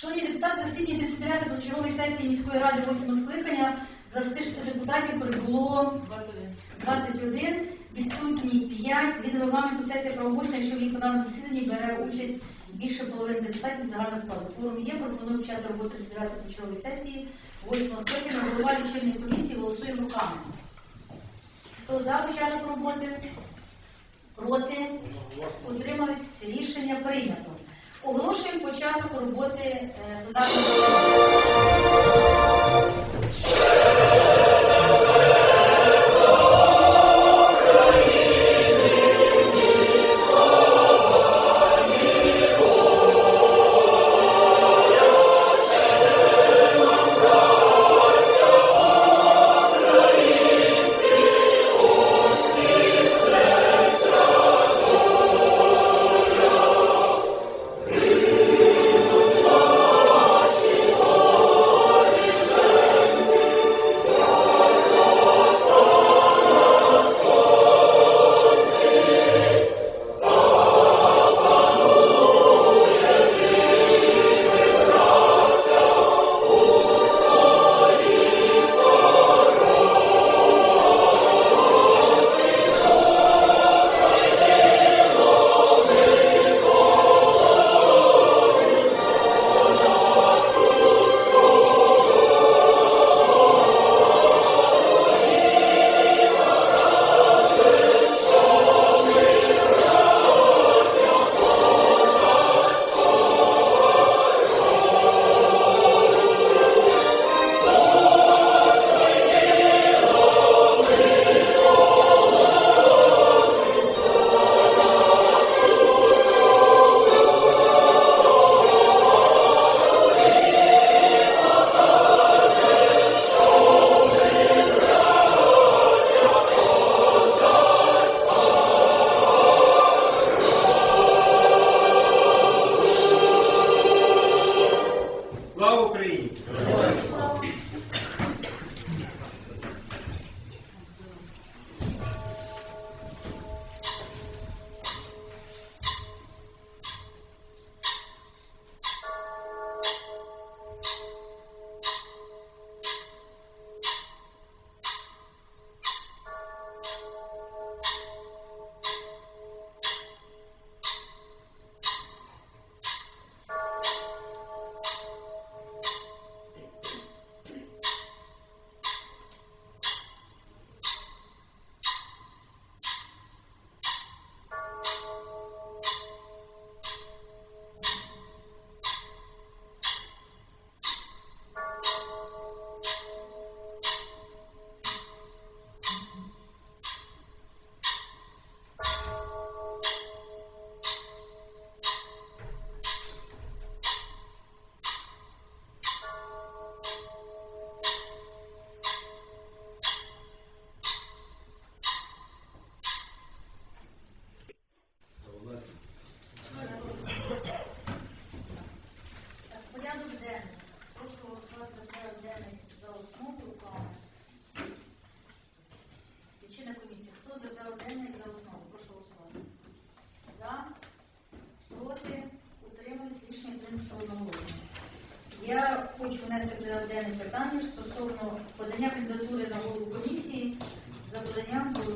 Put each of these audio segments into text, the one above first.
Шановні депутати, засідання 39 позачергової сесії міської ради 8 скликання за 160 депутатів прибуло 21, відсутні 5. Згідно регламенту сесія правомочна, якщо в її пленарному засіданні бере участь більше половини депутатів загального складу. Форум є, пропоную почати роботу 39 позачергової сесії 8 скликання. Голова лічильної комісії голосує руками. Хто за початок роботи? Проти? Утримались? Рішення прийнято. Оголошуємо початок роботи е,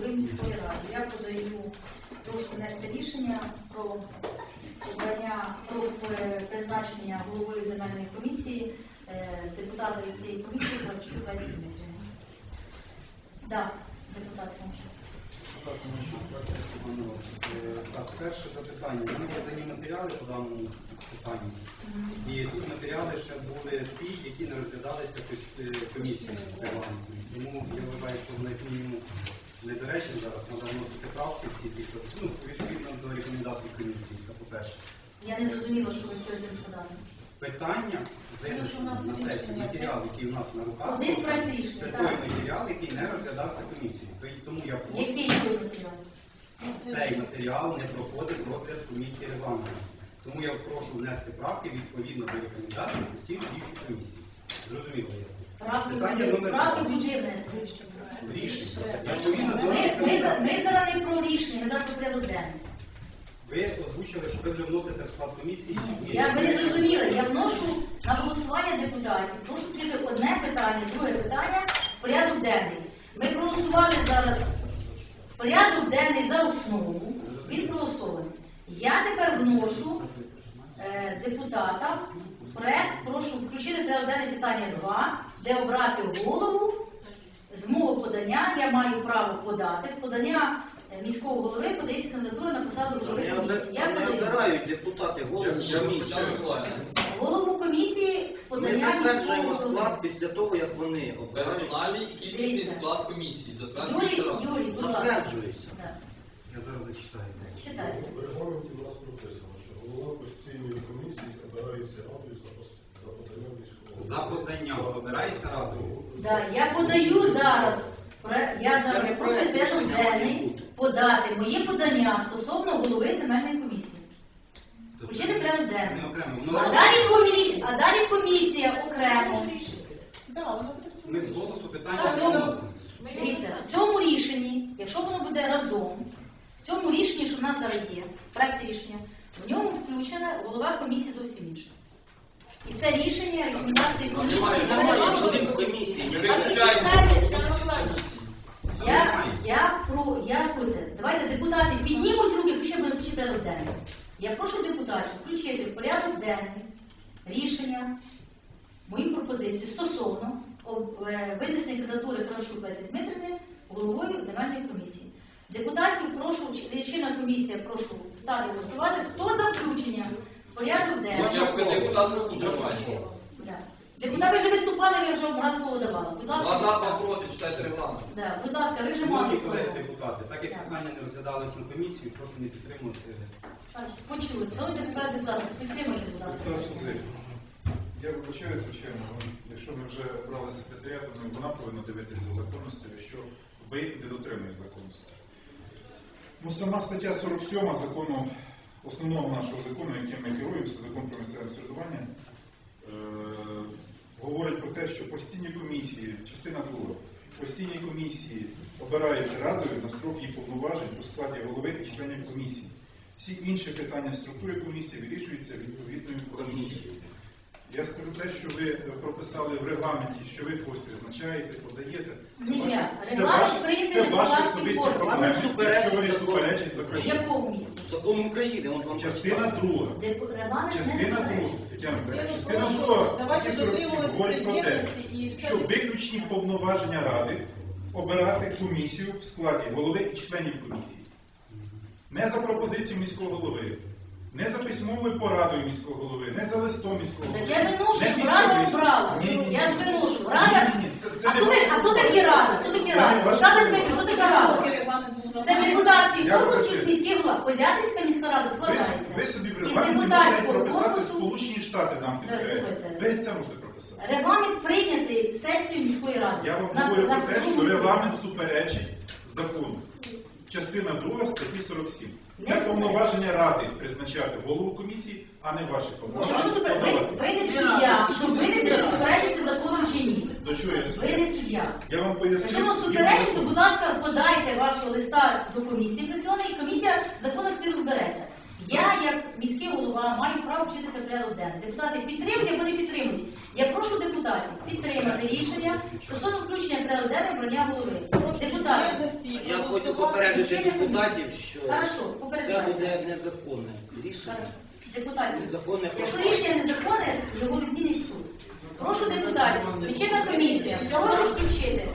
голови міської ради. Я подаю, прошу внести рішення про обрання про е, призначення голови земельної комісії е, депутата від цієї комісії Кравчук Лесі Дмитрівни. Да, депутат Кравчук. Так, ну. Е, Так, перше запитання. Ми подані матеріали по даному питанню. І тут матеріали ще були ті, які не розглядалися під комісією. Тому я вважаю, що вони як мінімум недоречно зараз треба вносити правки всі ті, що ну, відповідно до рекомендацій комісії. Це по-перше. Я не зрозуміла, що ви цього цим сказали. Питання винесено на сесію матеріал, який у нас на руках. Один проект рішення, Це так. той матеріал, який не розглядався комісією. Тому я прошу. Який ви матеріал? Цей матеріал не проходить розгляд комісії регламентності. Тому я прошу внести правки відповідно до рекомендацій постійно діючої комісії. Зрозуміло. Питання номер два. Рішення. Ми зараз не про рішення, ми зараз про порядок денний. Ви озвучили, що ви вже вносите в склад комісії. Я ви не зрозуміли. Я вношу на голосування депутатів. Прошу тільки одне питання, друге питання порядок денний. Ми проголосували зараз порядок денний за основу. Він проголосований. Я тепер вношу е, депутата проект, прошу включити порядок питання 2, де обрати голову з мого подання. Я маю право подати. З подання е, міського голови подається кандидатура на посаду голови комісії. Я подаю. депутати голову комісії. Голову комісії з Ми подання міського затверджуємо склад після того, як вони обирають. Персональний і кількісний склад комісії. Юрій, Затверджується. Юрій, будь ласка. Затверджується. Я зараз зачитаю. Читайте. В регламенті у нас прописано, що голова постійної комісії обирається радою за пос- за поданням міського. За поданням обирається радою. Да, я подаю зараз. Я зараз прошу порядок денний подати моє подання стосовно голови земельної комісії. Тобто Включити порядок денний. Окремо. А далі комісія, а далі комісія окремо. ми з голосу питання цьому- Дивіться, в цьому рішенні, якщо воно буде разом, в цьому рішенні, що в нас зараз є, проект рішення, в ньому включена голова комісії зовсім інша. І це рішення, рекомендації комісії. Я, я про, я слухайте, давайте депутати піднімуть руки, якщо буде включити порядок денний. Я прошу депутатів включити в порядок денний рішення, мою пропозицію стосовно об- е, винесення кандидатури Кравчук Лесі Дмитрівни головою земельної комісії. Депутатів прошу, чи- чинна комісія, прошу стати голосувати. Хто за включення порядок денний? Я би депутат руку Да. Депутати вже виступали, я вже вам слово давала. Будь Два за, ласка, два проти, читайте регламент. да, будь ласка, ви вже мали Шановні слово. колеги депутати, так як питання не розглядалися на комісії, прошу не підтримувати. Почули. Шановні депутати, депутати, підтримайте, будь ласка. Перше, Я вибачаю, звичайно, якщо ми вже брали секретаріат, то вона повинна дивитися за законністю, якщо ви не дотримуєте законності. Ну, сама стаття 47 закону, основного нашого закону, яким ми керуємося, закон про місцеве середування, е, говорить про те, що постійні комісії, частина друга, постійні комісії обираються радою на строк її повноважень у складі голови і членів комісії. Всі інші питання структури комісії вирішуються відповідною комісією. Я скажу те, що ви прописали в регламенті, що ви когось призначаєте, подаєте. Ні, ваші- це Регламент ваші- прийнятий це ваші депутатським особисті органом. проблеми. Суперечить Якщо вони закону. суперечать В закону. якому місці? Закон України, от вам Частина друга. Регламент не Частина друга. заперечує. Тетяна Миколаївна, Ну, Частина прошу, друга давайте статті 47 дотримуватися говорить про те, єдності і все що таки- виключні повноваження ради обирати комісію в складі голови і членів комісії. Не за пропозицією міського голови, не за письмовою порадою міського голови, не за листом міського Так я виношу, щоб рада обрала. Ні, ні, ні. Я ж виношу. Рада. Ні, ні, ні, це- це А не хто ваше ти- а хто такі рада? Хто такі Це не рада? ваше. Хто така рада? Це депутатський Я корпус вибачаюсь. міських голова. Козятинська міська рада Ви, складається. ви собі Із депутатського прописати корпусу. Сполучені Штати нам Да, слухайте. Ви це можете прописати. Регламент прийнятий сесією міської ради. Я вам На- говорю на про те, що регламент суперечить закону. Частина 2 статті 47. Це повноваження ради призначати голову комісії, а не ваші Що ви повноваження. ви, ви не суддя, щоб винести, що суперечити закону чи ні. До чого я Ви не суддя. Я вам Якщо поясню. воно суперечить, то, будь ласка, подайте вашого листа до комісії прикладної, і комісія законно всі розбереться. Я, як міський голова, маю право вчитися в порядок денний. Депутати підтримують або не підтримують. Я прошу депутатів підтримати рішення стосовно включення порядок денний обрання голови. Депутати. Я хочу попередити депутатів, що Хорошо, це буде незаконне рішення. Хорошо. Депутатів. Незаконне Якщо рішення незаконне, його відмінить суд. Прошу депутатів, лічильна комісія, прошу включити.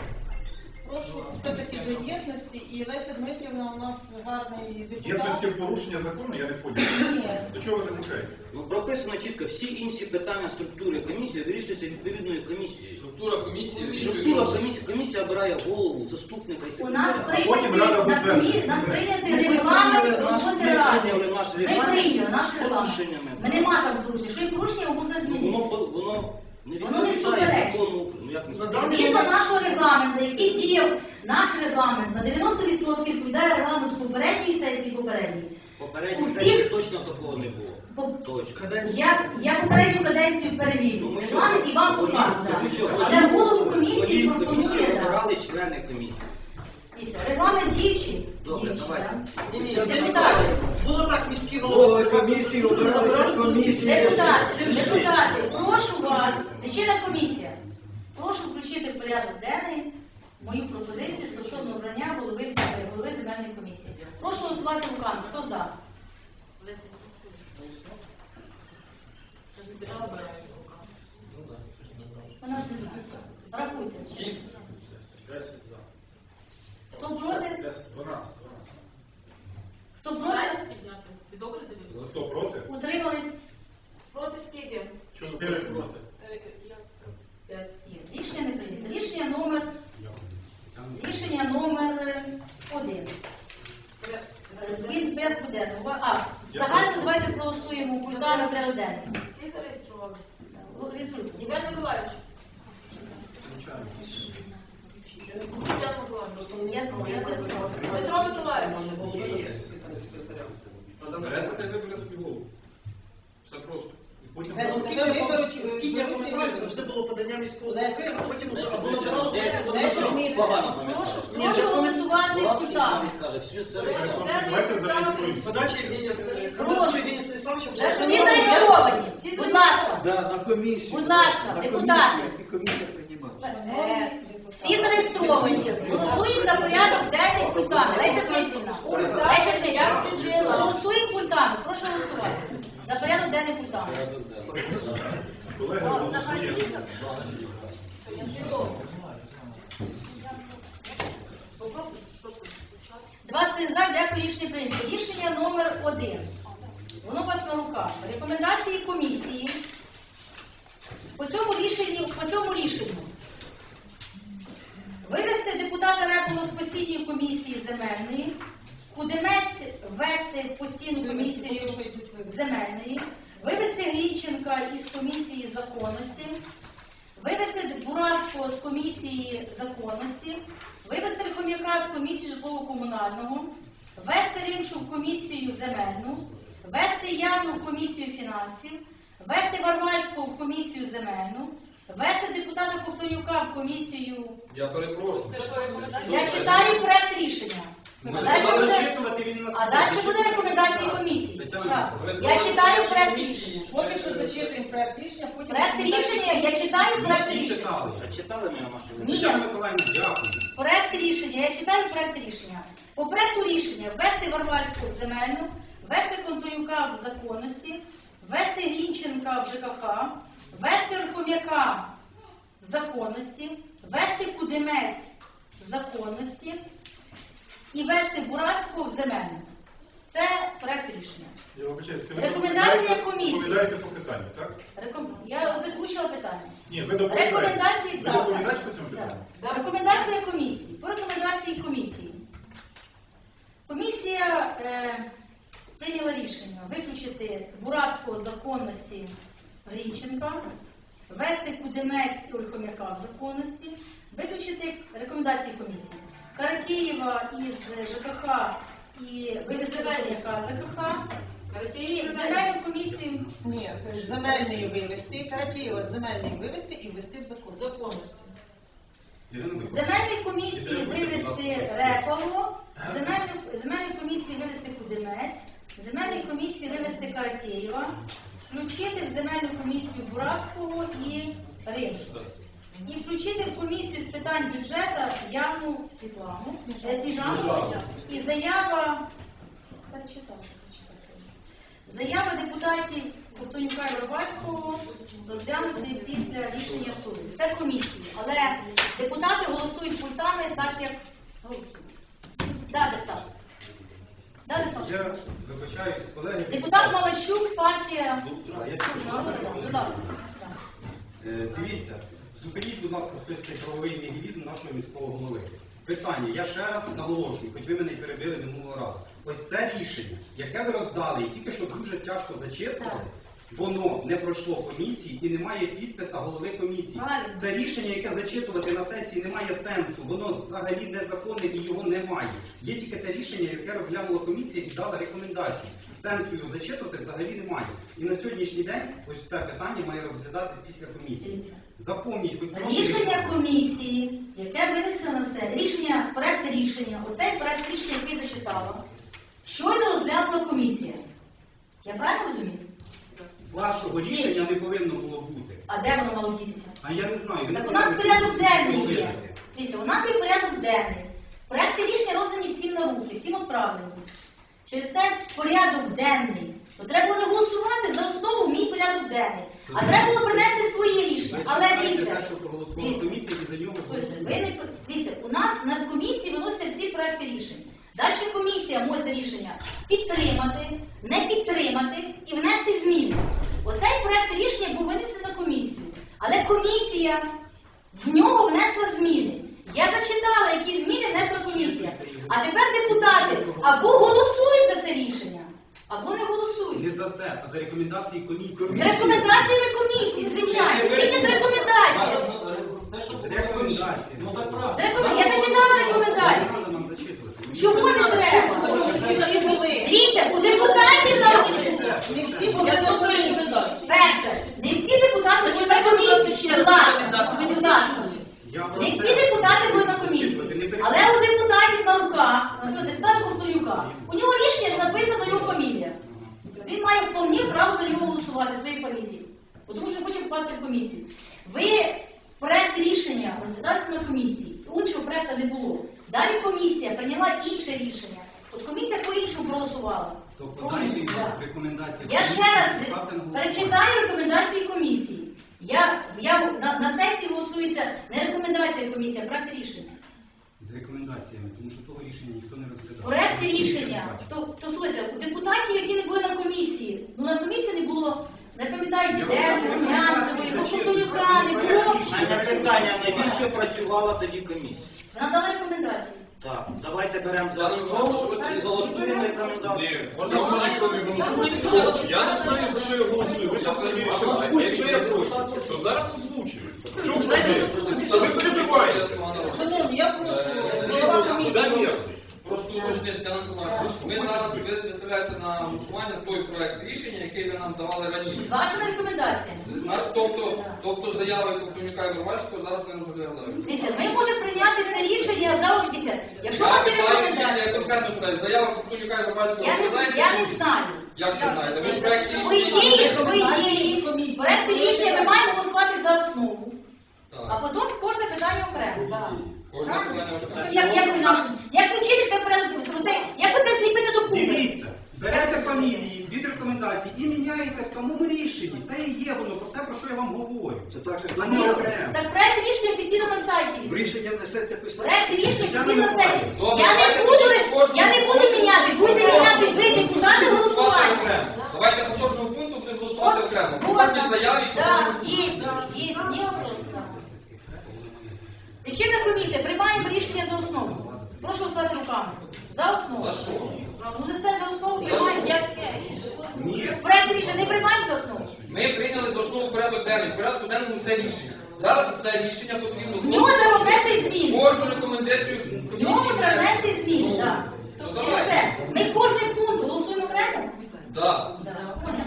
Прошу все-таки до єдності. І Леся Дмитрівна у нас гарний депутат. Єдності в порушення закону я не. Ні. До чого ви закликаєте? Ну, прописано чітко, всі інші питання структури комісії вирішуються відповідною комісією. Структура комісії Структура комісії, комісія обирає голову, заступника і У нас секретаря. потім прийнятий Рада на затверджує. комі- нас Все. прийнятий регламент прийняли наш- роботи ми ради. прийняли наш Ми прийняли наш з регламент. порушеннями. Ми нема там порушення. Якщо є порушення, його можна Ну, змінити. воно, воно не Воно не відповідає суперечить. закону. Ну, Згідно нашого регламенту, який діяв наш регламент на 90% відповідає регламенту попередньої сесії Попередній всіх- сесії точно такого не було. По- Точно. Я, я попередню каденцію Ну, перевірю. ми Регламент і вам покажу. Але голову комісії пропонує. обирали члени комісії. Регламент діючий. Добре, давайте. Ні, ні, Депутати. Було так міські голови комісії обиралися комісії. Депутати, депутати, прошу вас, лічильна комісія, прошу включити в порядок денний мою пропозицію стосовно обрання голови, голови земельної комісії. Прошу голосувати руками. Хто за? Рахуйте. Хто проти? 12, 12. Хто проти? Ти добре дивишся? Хто проти? Утримались? Проти скільки? 4 проти. Рішення не прийнято. Рішення номер рішення номер е, один. Е, Він без буденного. А, загально давайте проголосуємо пультами порядок денний. Всі зареєструвалися. Реєструйте. Євген Миколаївич. Тетяна Миколаївна. Я я зареєструвалася. Петро Миколаївич. Береться, ти вибере собі голову. Все просто. Скільки виберуть? Скільки я пам'ятаю, завжди було подання міського голови, а потім вже або набирало. Погано. Прошу, прошу голосувати Перепрошую, давайте зареєструємося. Подачі Євгенія Прошу. Євгенія Станіславовича Вже вже всі зареєстровані. Будь ласка. На комісію. Будь ласка, депутати. Е, Всі зареєстровані. Голосуємо за порядок денний пультами. Леся Дмитрівна. Леся Дмитрівна. Голосуємо пультами. Прошу голосувати. За порядок денний пультами. Колеги, голосуємо. 20 за, дякую, рішення прийнято. Рішення номер один. Воно у вас на руках. Рекомендації комісії. По цьому рішенню, по цьому рішенню. Вивести депутата Репулу з постійної комісії земельної, Кудинець ввести в постійну комісію земельної, вивести Глінченка із комісії законності, вивести Буравського з комісії законності, вивести Хом'яка з комісії житлово-комунального, ввести Римшу в комісію земельну, ввести Явну в комісію фінансів, ввести Варвальського в комісію земельну, ввести депутата Ковтонюка в комісію. Я перепрошую. Я читаю проект рішення. Ми А далі буде, Зачитувати він нас а далі буде рекомендації комісії. Тетяна Так. Миколаївна. Я читаю проект рішення. Поки що зачитуємо проект рішення, потім... Проект рішення, я читаю проект рішення. читали. А читали Ні. Тетяна Миколаївна, дякую. Проект рішення, я читаю проект рішення. По проекту рішення ввести Варварську в земельну, ввести Контонюка в законності, ввести Глінченка в ЖКХ, ввести Верхов'яка в законності, ввести Кудемець в законності і ввести Буравського в земельну. Це проект рішення. Я вибачаюсь, це ви Рекомендація доповідаєте- комісії. доповідаєте по питанню, так? Реком- Я озвучила питання. Ні, ви доповідаєте. Рекомендації Ви так. доповідач по цьому Так. питанню? Да, Рекомендація комісії. По рекомендації комісії. Комісія е, прийняла рішення виключити Буравського з законності Грінченка, ввести Кудинець Ольхомяка в законності, виключити рекомендації комісії. Каратєєва із ЖКХ і вивести з ЖКХ. І земельну комісію Ні, земельної вивести, Каратєєва з земельної вивести і ввести в закон. Законності. Земельної комісії вивести Репало, земельної, земельної комісії вивести Кудинець, земельної комісії вивести Каратєєва, включити в земельну комісію Буравського і Римшу. І включити в комісію з питань бюджету явну Світлану, е, Сніжану. І заява, перечитав сьогодні. Заява депутатів Ковтонюка і Робальського розглянути після рішення суду. Це комісії, але депутати голосують пультами так, як голосують. Да, депутат. Да, депутат. Я вибачаюсь, колеги. Депутат Малащук, партія. Будь ласка. Е, Дивіться, зупиніть, будь ласка, хтось цей правовий нігілізм нашого міського голови. Питання, я ще раз наголошую, хоч ви мене перебили минулого разу. Ось це рішення, яке ви роздали, і тільки що дуже тяжко зачитували, воно не пройшло комісії і немає підписа голови комісії. Це рішення, яке зачитувати на сесії немає сенсу, воно взагалі незаконне і його немає. Є тільки те рішення, яке розглянула комісія і дала рекомендації. Сенсу його зачитувати взагалі немає. І на сьогоднішній день ось це питання має розглядатись після комісії. Запомніть, хоч просто Рішення комісії, яке винесено на все, рішення, проект рішення, оцей проект рішення, який зачитала, щойно розглянула комісія. Я правильно розумію? вашого рішення не повинно було бути. А де воно мало дітися? А я не знаю. не Так у нас порядок денний є. Дивіться, у нас є порядок денний. Проекти рішення роздані всім на руки, всім відправлені. Через те порядок денний то треба було голосувати за основу мій порядок денний. А треба було принести своє рішення. Але дивіться, ви не дивіться, у нас на комісії виносяться всі проекти рішень. Далі комісія може це рішення підтримати, не підтримати і внести зміни. Оцей проект рішення був винесений на комісію. Але комісія в нього внесла зміни. Я зачитала, які зміни внесла комісія. А тепер депутати або голосують за це рішення, або не голосують. Не за це, а за рекомендації комісії. З рекомендаціями комісії, звичайно, тільки з рекомендаціями. Те, що З було рекомендаціями. Ну так правда. рекомен- Я не читала рекомендації. треба нам зачитувати. Чому не треба? Всі були. Дивіться, у депутатів на Не всі були за рекомендації. перше, не всі депутати були на комісії. Будь ласка, будь ласка. Я про Не це всі депутати були на комісії. Але у депутатів на руках, наприклад, депутата Ковтонюка, у нього рішення написано його фамілія. Він має вполне право за нього голосувати своєю фамілією. Бо Тому що хоче попасти в комісію. Ви проект рішення розглядався на комісії, іншого проекту не було. Далі комісія прийняла інше рішення. От комісія по-іншому проголосувала. То По-іншому, подайте рекомендації. Я ще раз перечитаю рекомендації комісії. Я, я на, на сесії голосується не рекомендація комісії, а проект рішення. З рекомендаціями, тому що того рішення ніхто не розглядав. Проекти рішення. То, то слухайте, у депутатів, які не були на комісії, ну на комісії не було, не пам'ятаю, вам Румянцевої, Кокотонюка, не було. Мене питання, навіщо працювала тоді комісія? Вона дала рекомендації. Так, давайте беремо за основу і голосуємо можна голосувати. Я не знаю, за що я голосую. Ви там самі рішили. Якщо я прошу, то зараз озвучую. В чому проблема? Шановні, я прошу, голова комісії. Просто Миколаївна, ви зараз ви виставляєте на голосування той проект рішення, який ви нам давали раніше. З вашими рекомендаціями. Наш, тобто, тобто заяви Ковтунюка і Вервальського зараз не розглядають. Дивіться, ми можемо прийняти це рішення за одніся. Якщо Я мати питаю, дивіться, я конкретно питаю, заява Ковтунюка і Вервальського я не, я не знаю. Як ви знаєте? Ви проект По ідеї, рішення... по ідеї, проект рішення ми маємо голосувати за основу, а потім кожне питання окремо. так. кожне питання окремо. Як, як, ви нам- як включити це порядок? Як ви це зліпити до купи? Дивіться, берете фамілії від рекомендацій і міняєте в самому рішенні. Це і є воно про те, про що я вам говорю. Це так, що А не окремо. Так проект рішення офіційно на сайті. в рішення внесеться писати. Проект рішення офіційно на сайті. Добре, Я не давайте буду, тоді я не буду міняти, будете міняти ви, депутати, голосування. окремо. Давайте по кожному пункту будемо голосувати окремо. По кожній заяві по Так, кожному є, є, ні вопрос. так. Лічильна комісія, приймаємо рішення за основу. Прошу голосувати руками. За основу. За що? Ну, за це за основу приймаємо. Яке рішення? Ні. Проект рішення не приймаємо за основу. Ми прийняли за основу порядок денний. В порядку денному це рішення. Зараз це рішення потрібно В нього треба внести зміни. кожну рекомендацію В нього треба внести. внести зміни, Ну, так. то Через давайте. це. Ми кожний пункт голосуємо окремо? Да. Поняла.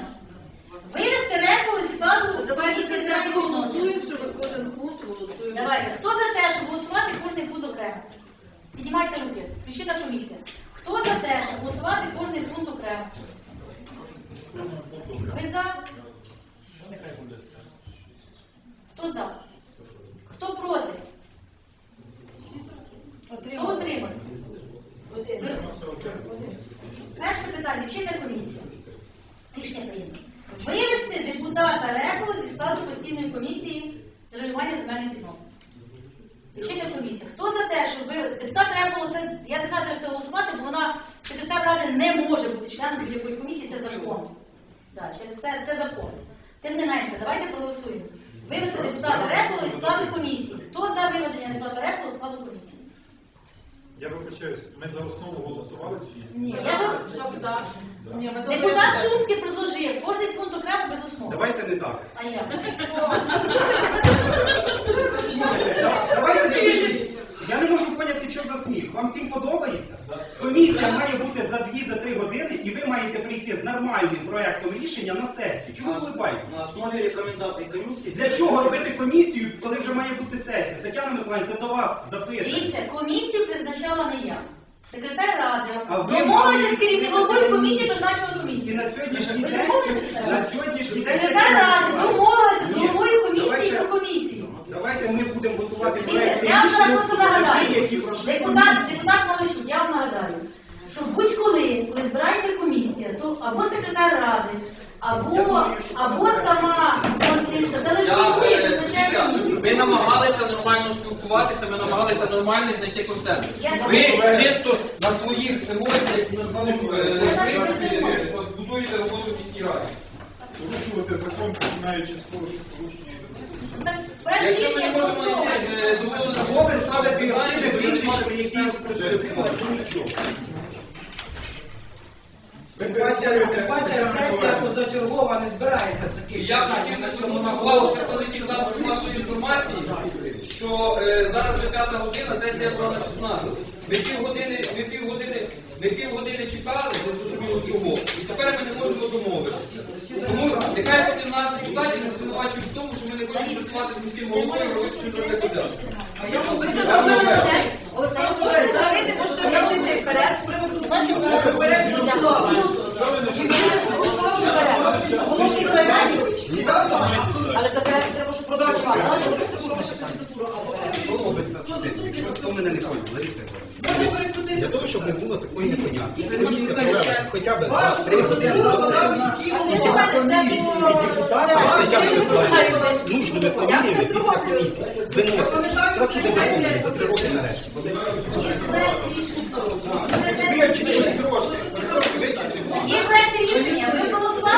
Вивести репу із складу Давайте комісії це земельних відносин. голосуємо, що кожен пункт голосуємо. Давайте. Хто за те, щоб голосувати кожний пункт окремо? Піднімайте руки. Включена комісія. Хто за те, щоб голосувати кожний пункт окремо? Ви за? Хто за? Хто проти? Хто утримався? Перше питання. Чинна комісія. Рішення прийнято. Вивести депутата Репова зі складу постійної комісії регулювання земельних відносин. Лічильна комісія. Хто за те, щоб ви депутат Репова, це я не знаю, де це голосувати, бо вона секретар ради не може бути членом будь-якої комісії, це закон. Да, через це це закон. Тим не менше, давайте проголосуємо. Вивести депутата Репола із складу комісії. Хто за виведення депутата Репола з складу комісії? Я вибачаюсь, ми за основу голосували чи ні? Ні, Я за- Ні, ми за Депутат Шумський предложив кожний пункт окремо без основи. Давайте не так. А я. Давайте не Я не можу поняти, що за сміх. Вам всім подобається? Комісія має бути за 2-3 години, і ви маєте прийти з нормальним проектом рішення на сесію. Чому ви? На основі рекомендацій комісії. Для чого робити комісію, коли вже має бути сесія? Тетяна Миколаївна, це до вас запитання. Дивіться, комісію призначала не я. Секретар ради А ви домовилися мали- з керівником комісії, призначила І комісію. на сьогоднішній Ви день, домовилися? на сьогоднішній день... Секретар ради домовилася з Ні, головою комісії давайте- про комісію. Давайте ми будемо готувати Дивіться, я вам зараз просто нагадаю. Депутат, депутат Малишук, я вам нагадаю, що будь-коли, коли збирається комісія, то або секретар ради, або, думаю, або сама конструкція, телефонує, е, визначає комісію. Ми намагалися нормально спілкуватися, ми намагалися нормально знайти концепт. Я Ви чисто на своїх емоціях, на е, принципі, е, будуєте роботу в міській раді. Порушувати закон, починаючи з того, що порушення Якщо ми не можемо на ви ставите активне прізвище, при? Ви бачите, сесія позачергова не збирається з таких Я хотів би звернути увагу представників засобів нашої інформації, що е, зараз вже п'ята година, сесія була на 16. Ми півгодини, ми півгодини, ми півгодини чекали, не зрозуміло чого, і тепер ми не можемо домовитися. Тому нехай потім нас депутатів не звинувачують в тому, що ми не хочемо працювати з міським головою, робити щось таке подяку. Олександр Миколаївич, зараз можете об'яснити вперед з приводу бачите, зараз попередньо Але за треба, щоб продовжували. Що робиться цим? Якщо хто мене не поняв, Лариса Ігорівна, для того, щоб не було такої непонятки, комісія провела хоча б за три години. До сесії. Депутати, Тетяна Миколаївна, нужними фаміліями після комісії виносять. Так, щоб доповнили за три роки нарешті. Вивчити трошки, вивчити. Є проект рішення, ви голосували,